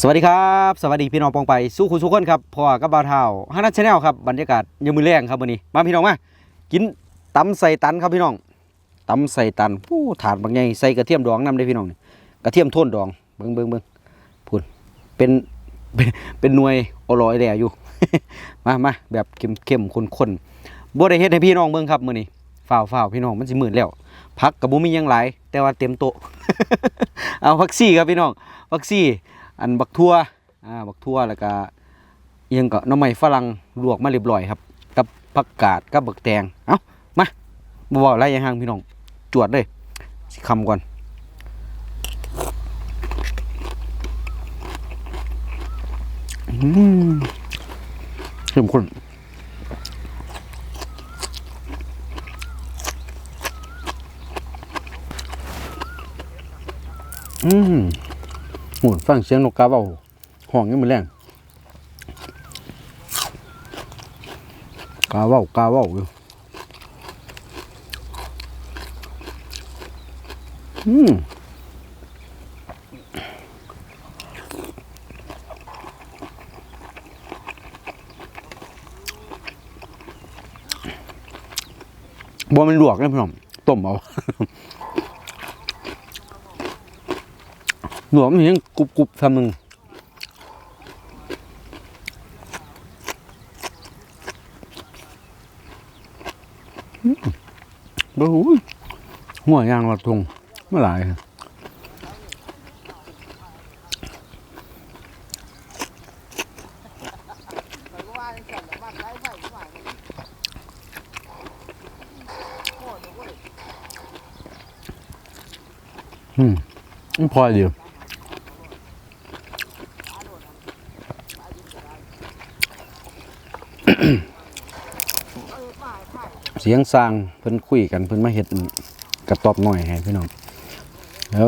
สวัสดีครับ สวัสดีพี่น้องปองไปสู้คุณทุกคนครับพ่อกับบาวเท่าฮันนัชแนลครับบรรยากาศยามมือแรงครับวันนี้มาพี่น้องมากินตำใส่ตันครับพี่น้องตำใส่ตันผู้ถาดบางใหญ่ใส่กระเทียมดองนำได้พี่น้องนี่กระเทียมโทนดองเบิ่งเบิ่งเบิ่งพูดเป็นเป็นเป็นหน่วยอร่อยแหล่อยู่ มามาแบบเข้มเข้มข้นข้นบ่ได้เฮ็ดให้พี่น้องเบิ่งครับมื้อนี้ฝ้าวฝ้าวพี่น้องมันสิมืดแล้วพักกับบ่มียังหลายแต่ว่าเต็มโต๊ะเอาพักซี่ครับพี่น้องพักซี่ อันบักทั่วอ่าบักทั่วแล้วก็เอียงก็น้ำไม้ฝรั่งลวกมาเรียบร้อยครับ กับผักกาดกับบักแตงเอ้ามาบ่บอกอะไรยังห่างพี่น้องจวดเลยสิคำก่อนอืมเข้มข้นอืม โหูฟังเสียงนกกาเบาห้องยังมือแรงกาเบากาเบาอยู่อืมบ่มันลวกนะพี่น้องต้มเอา หนวมนยังกรุบกรุบทำหนึ่งโอ้โหหัวยางละทงเมื่อไหร่ครับอืมมันพอดี เสียงสร้างเพิ่นคุยกันเพิ่นมาเฮ็ดกระตอบหน่อยให้พี่น้องแล้ว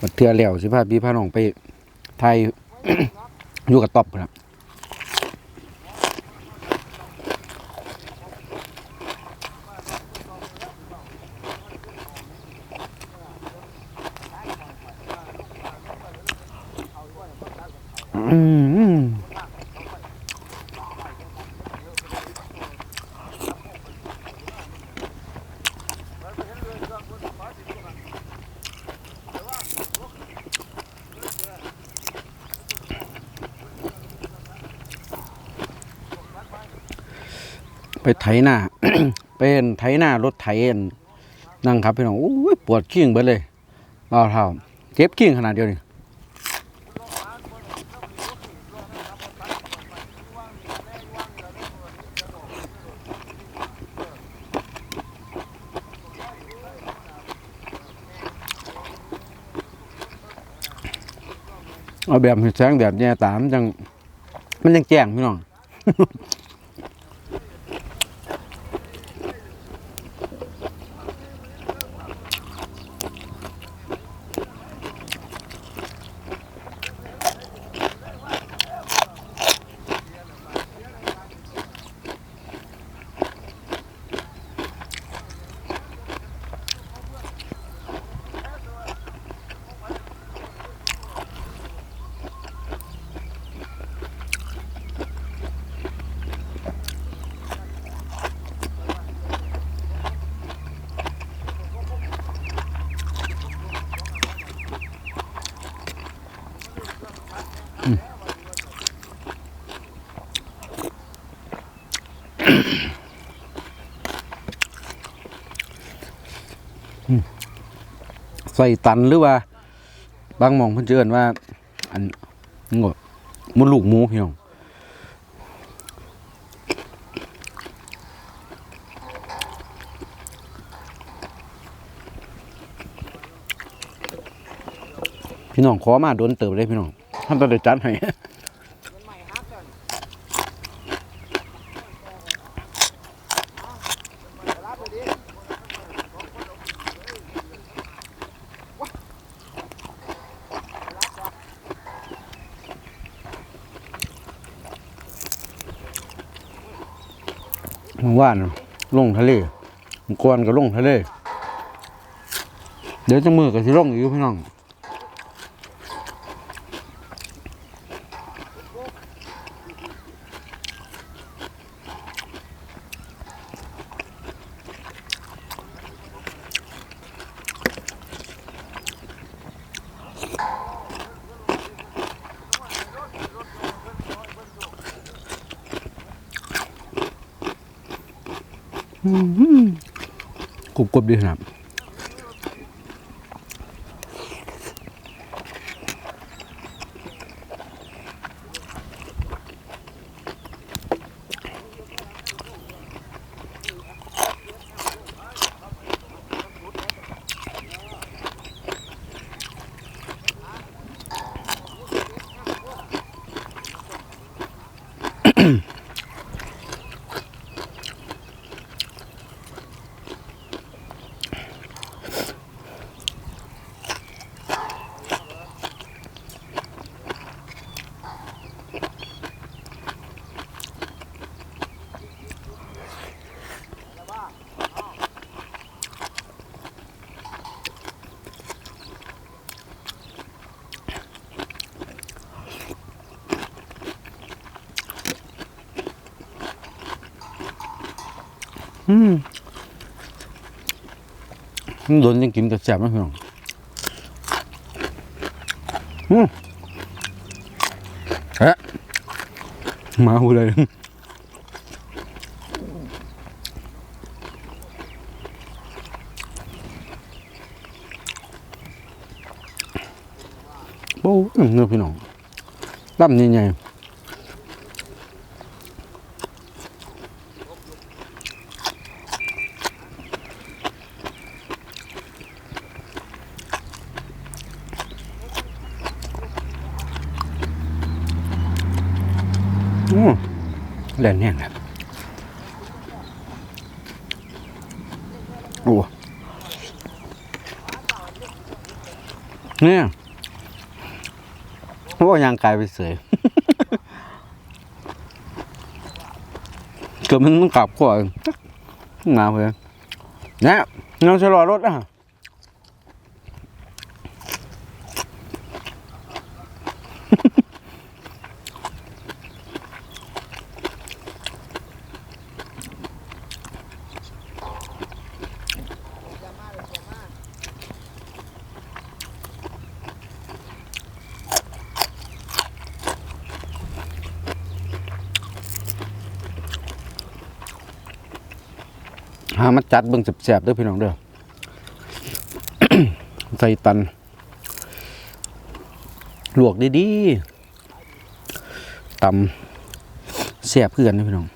บัดเทือแล้วสิพาพี่พาน้องไปไทยอยู่กระตอบพุ่นน่ะอืม ไปไถหน้าเป็นไถหน้ารถไถอันนั่งครับพี่น้องโอ้ยปวดขี้งเบิดเลยเอาเท่าเก็บขี้งขนาดเดียวนี่เอาแบบแสงแดดแย่ตามจังมันยังแจ้งพี่น้อง ส่ตันหรือว่า บางมองเพิ่นเจอนว่า อันงดมันลูกหมูพี่น้องพี่น้องขอมาโดนเติบเลยพี่น้องท่านต้องได้จัดให้ เมื่อวานน่ะลงทะเลมก่อนก็ลงทะเล เดี๋ยวจะมือกับสิลงอีกอยู่พี่น้อง กรุบกรุบดีครับ อืมมันโดนยังกินกับแซ่บไหมพี่น้องอืมเอ๊ะมาหูเลยโอ้ยเนื้อพี่น้องลำใหญ่ๆ อืม แล่นแห้งครับโอ้เนี่ยโอ้ยางกายไปเสยเกือบมันต้องกลับก่อนงามเลยเนี่ยเราชะลอรถอะ มาจัดเบิ่งแสบๆเด้อพี่น้องเด้อใส่ตัน ลวกดีๆตำแสบเพื่อนนนะพี่น้อง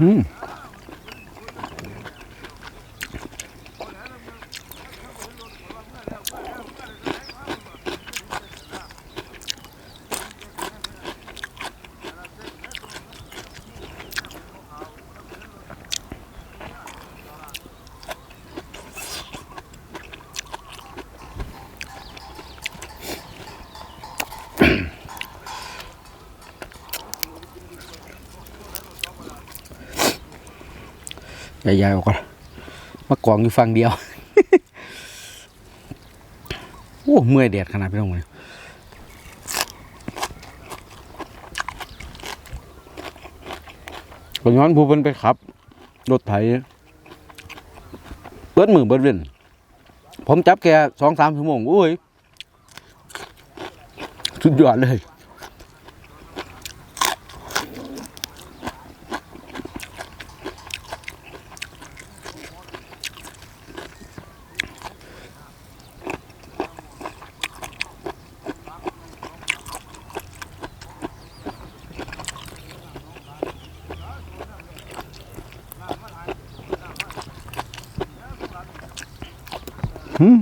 อื มใหญ่ๆออกก่อนมากองอยู่ฝั่งเดียว โอ้เมื่อยแดดขนาดพี่น้องเลยก็ย้อนผู้เพิ่นไปขับ รถไถเบิดมือเบิดเว้นผมจับแกสองสามชั่วโมงโอ้ย สุดยอดเลย อืม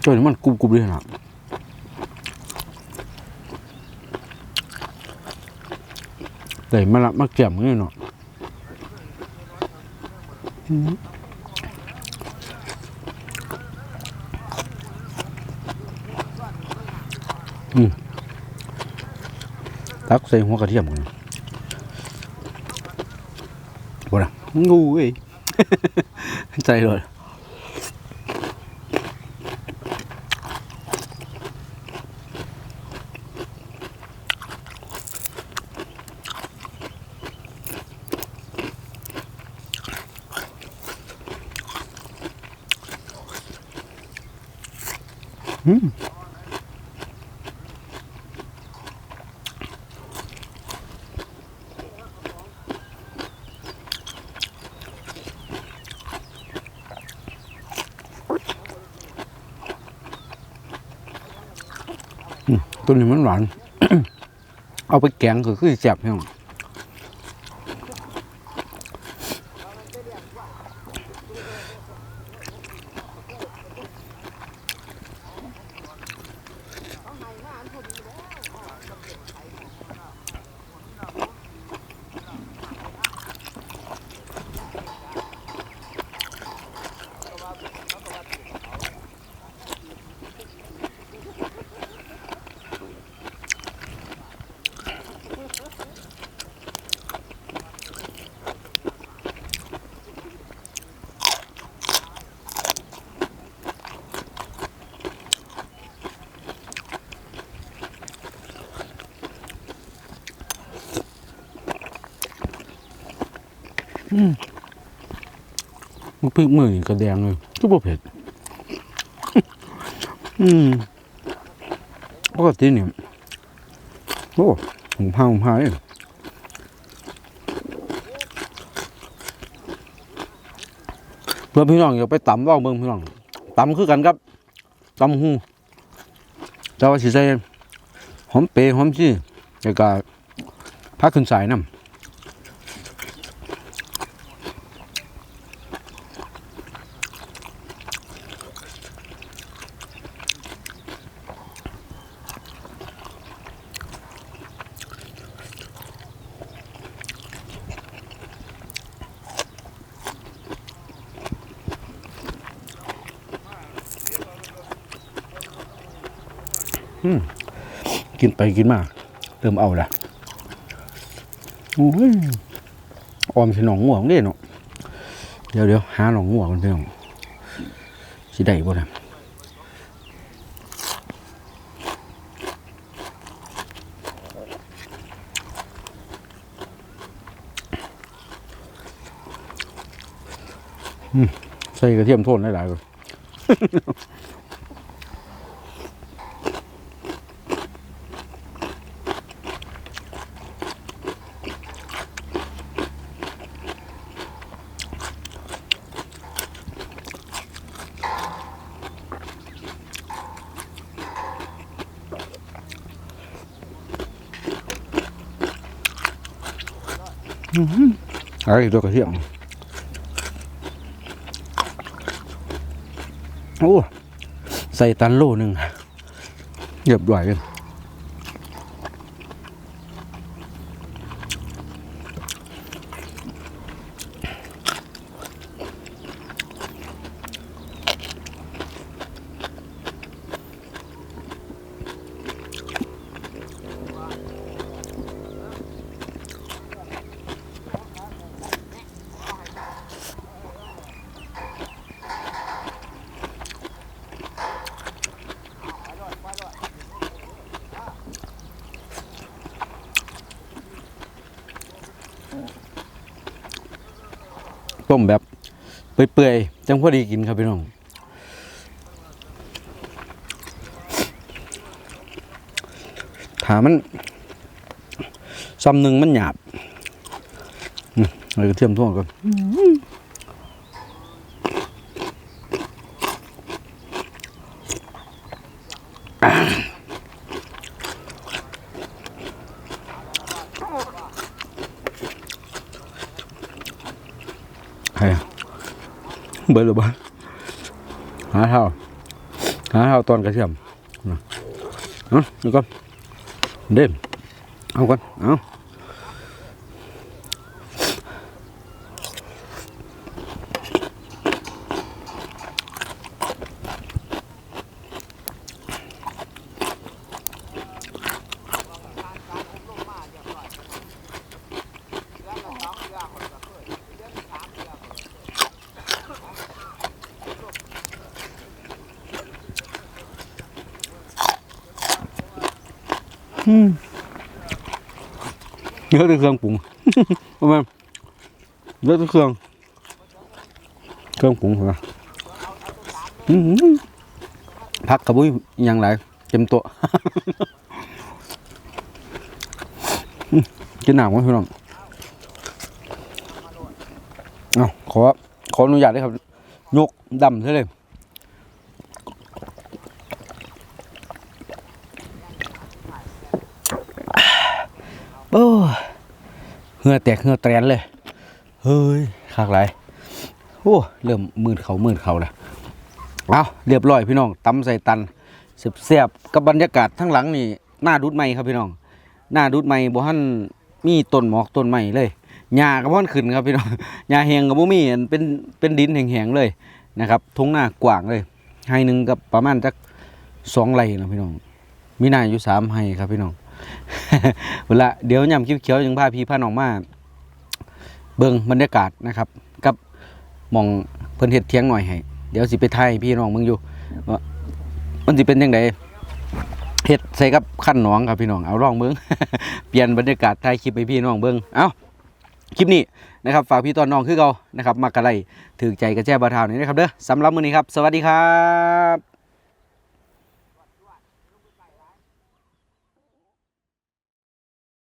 เจ้านี่มันกรุบกรุบเลยนะแต่มาละมาแก้มนี่เนาะอืม อืม ตักใส่หัวกระเทียมกันบ่ล่ะงูเอ้ยใจเลย ตัวนี้มันหวาน เอาไปแกงก็คือแซ่บพี่น้อง มันพริกมือนี่กระแดงเลยก็บ่เผ็ด อืมปกติเนี่ยโอ้หงพาหงพาเลยเพื่อนพี่น้องอย่าไปตำว่าวเบิ่งพี่น้องตำคือกันครับตำหูแต่ว่าสิใส่หอมเปรย์หอมชี่แล้วก็พักขึ้นสายน้ำ กินไปกินมาเริ่มเอาละโอ้ยออมสิหนองง่วงเด้เนาะเดี๋ยวเดี๋ยวหาหนองง่วงกันเถอะสิได้บ่นะใส่กระเทียมโทนหลายๆก่อน ไอ้ตัวกระเทียมโอ้ใส่ตันโลหนึ่งเรียบร้อยเลย ต้มแบบเปื่อยๆจังพอดีกินครับพี่น้องถามันซ้ำหนึ่งมันหยาบเอาเทียมทั่วก่อนใครอะเบิดหรือบ้าหาเท่าหาเท่าตอนกระเทียมนะเอาดูก่อนเด่นเอาก่อนเอา เยอะด้วยเครื่องปรุงประมาณเยอะด้วยเครื่อง เครื่องปรุงเหรอพักกระบุยอหย่างไรเต็มตัวกินหนักมั้ยพี่น้องเอาขอ ขออนุญาตด้วยครับ ยกดำซะเลย โอ้ย เหือแตกเหือแตรนเลย เฮ้ยขากไรโอ้เริ่มมืดเขามืดเขาแล้วเอาเรียบร้อยพี่น้องตำใส่ตันเสียบๆกับบรรยากาศทั้งหลังนี่หน้าดูดไม้ครับพี่น้อง หน้าดูดไม้บ่ฮั่นมีต้นหมอกต้นไม้เลยหญ้าก็บ่ฮั่นขึ้นครับพี่น้องหญ้าแห้งก็บ่มีอันเป็นเป็นดินแห้งๆเลยนะครับทุ่งหน้ากว้างเลยไร่หนึงก็ประมาณจักสองไร่นะพี่น้องมีหน้าอยู่สามไร่ครับพี่น้อง เวลาเดี๋ยวยำคลิปเขียวยังพาพี่พาน้องมาเบิ่งบรรยากาศนะครับ กับมองเพิ่นเฮ็ดเทียงหน่อยให้เดี๋ยวสิไปถ่ายพี่น้องมึงอยู่ว่ามันสิเป็นจังไดเฮ็ดใส่กับขั้นหนองครับพี่น้องเอาลองเบิ่งเปลี่ยนบรรยากาศถ่ายคลิปให้พี่น้องเบิ่งเอาคลิปนี้นะครับฝากพี่ตอนน้องคือเกานะครับมากระไรถือใจกระแจบาทาวนี่นะครับเด้อสำหรับมื้อนี้ครับ สวัสดีครับ